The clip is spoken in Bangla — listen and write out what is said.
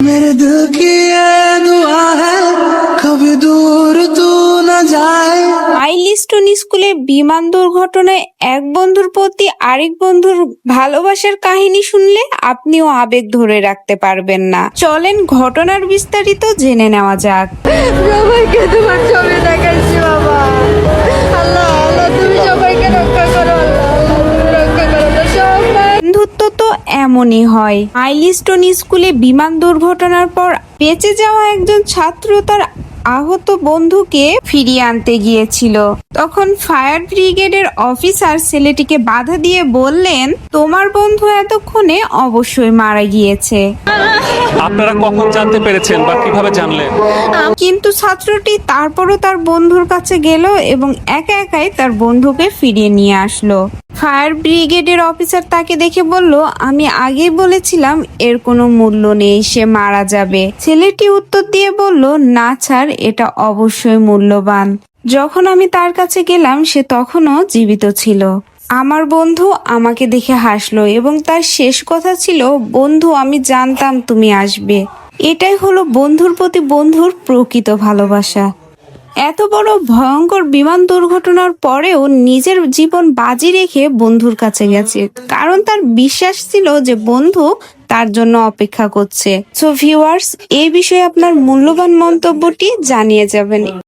मेरे दिल की ये दुआ है कभी दूर तू न जाए মাইলস্টোন স্কুলে বিমান দুর্ঘটনায় এক বন্ধুর প্রতি আরেক বন্ধুর ভালোবাসার কাহিনী শুনলে আপনিও আবেগ ধরে রাখতে পারবেন না চলেন ঘটনার বিস্তারিত জেনে নেওয়া যাক সবাইকে তোমার ছবি এমনই হয়। মাইলস্টোন স্কুলে বিমান দুর্ঘটনার পর বেঁচে যাওয়া একজন ছাত্র তার আহত বন্ধুকে ফিরিয়ে আনতে গিয়েছিল। তখন ফায়ার ব্রিগেডের অফিসার ছেলেটিকে বাধা দিয়ে বললেন তোমার বন্ধু এতক্ষণে অবশ্যই মারা গিয়েছে। আপনারা কখন জানতে পেরেছেন বা কীভাবে জানলেন? কিন্তু ছাত্রটি তারপরও তার বন্ধুর কাছে গেল এবং একা একাই তার বন্ধুকে ফিরিয়ে নিয়ে আসলো। ফায়ার ব্রিগেডের অফিসার তাকে দেখে বলল, আমি আগেই বলেছিলাম এর কোনো মূল্য নেই, সে মারা যাবে। ছেলেটি উত্তর দিয়ে বলল, না ছাড় এটা অবশ্যই মূল্যবান। যখন আমি তার কাছে গেলাম, সে তখনও জীবিত ছিল। আমার বন্ধু আমাকে দেখে হাসলো এবং তার শেষ কথা ছিল, বন্ধু, আমি জানতাম তুমি আসবে। এটাই হলো বন্ধুর প্রতি বন্ধুর প্রকৃত ভালোবাসা। এত বড় ভয়ঙ্কর বিমান দুর্ঘটনার পরেও নিজের জীবন বাজি রেখে বন্ধুর কাছে গেছে। কারণ তার বিশ্বাস ছিল যে বন্ধু তার জন্য অপেক্ষা করছে। সো ভিউয়ার্স এই বিষয়ে আপনার মূল্যবান মন্তব্যটি জানিয়ে যাবেন।